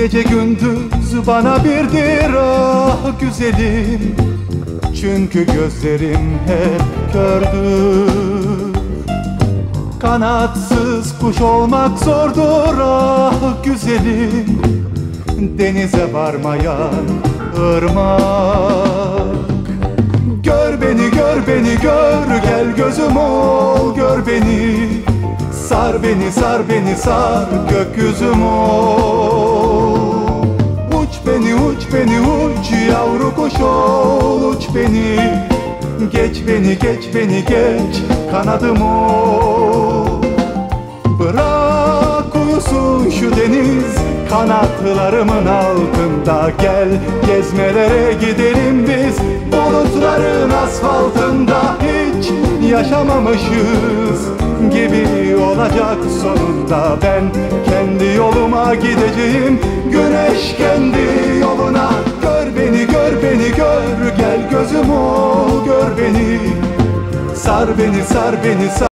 Gece gündüz bana birdir ah güzelim. Çünkü gözlerim hep kördür. Kanatsız kuş olmak zordur ah güzelim. Denize varmayan ırmak. Gör beni gör beni gör. Gel gözüm ol gör beni. Sar beni sar beni sar. Gökyüzüm ol yavru kuş ol uç beni. Geç beni geç beni geç kanadım ol Bırak uyusun şu deniz kanatlarımın altında Gel. Gezmelere gidelim biz bulutların asfaltında Hiç yaşamamışız gibi olacak sonunda Ben. Kendi yoluma gideceğim güneş kendi yoluna Sar beni sar beni sar